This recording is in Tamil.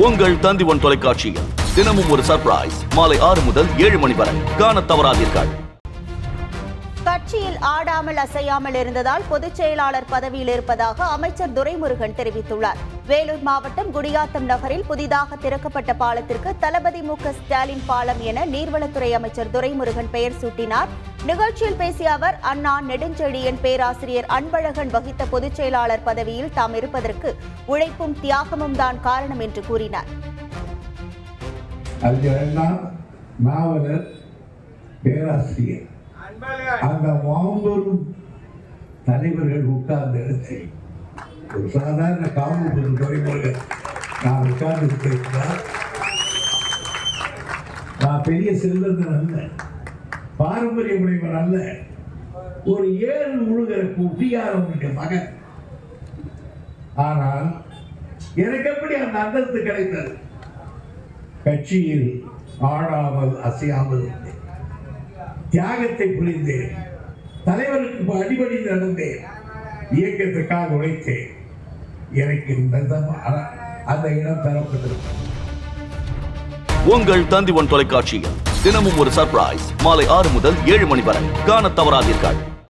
உங்கள் தந்திவன் தொலைக்காட்சியில் தினமும் ஒரு சர்ப்ரைஸ் மாலை ஆறு முதல் ஏழு மணி வரை. காண தவறாதீர்கள். கட்சியில் ஆடாமல் அசையாமல் இருந்ததால் பொதுச் செயலாளர் பதவியில் இருப்பதாக அமைச்சர் துரைமுருகன் தெரிவித்துள்ளார். வேலூர் மாவட்டம் குடியாத்தம் நகரில் புதிதாக திறக்கப்பட்ட பாலத்திற்கு தளபதி மு க ஸ்டாலின் பாலம் என நீர்வளத்துறை அமைச்சர் துரைமுருகன் பெயர் சூட்டினார். நிகழ்ச்சியில் பேசிய அவர் அண்ணா நெடுஞ்செழியன் பேராசிரியர் அன்பழகன் வகித்த பொதுச் செயலாளர் பதவியில் தாம் இருப்பதற்கு உழைப்பும் தியாகமும் தான் காரணம் என்று கூறினார். பேராசிரியர். அந்த மாபெரும் தலைவர்கள் உட்கார்ந்த இடத்தில் ஒரு சாதாரண காவல்துறை துறைமுருகன். நான் உட்கார்ந்து நான் பெரிய செல்வந்தன் அல்ல. பாரம்பரிய உடையவர் அல்ல. ஒரு ஏழு முழுகிற குட்டியாரவனுடைய மகன்? ஆனால் எனக்கு எப்படி அந்த அந்தஸ்து கிடைத்தது? கட்சியில் ஆடாமல் அசையாமல் தியாகத்தை புரிந்தேன். தலைவருக்கு அடிபடி நடந்தேன். இயக்கத்துக்காக உழைத்தேன். எனக்கு இந்த அந்த இடம் தரப்பட்டிருக்கும் உங்கள் தந்திவன் தொலைக்காட்சியில். தினமும் ஒரு சர்ப்ரைஸ் மாலை ஆறு முதல் ஏழு மணி வரை. காண தவறாதீர்கள்.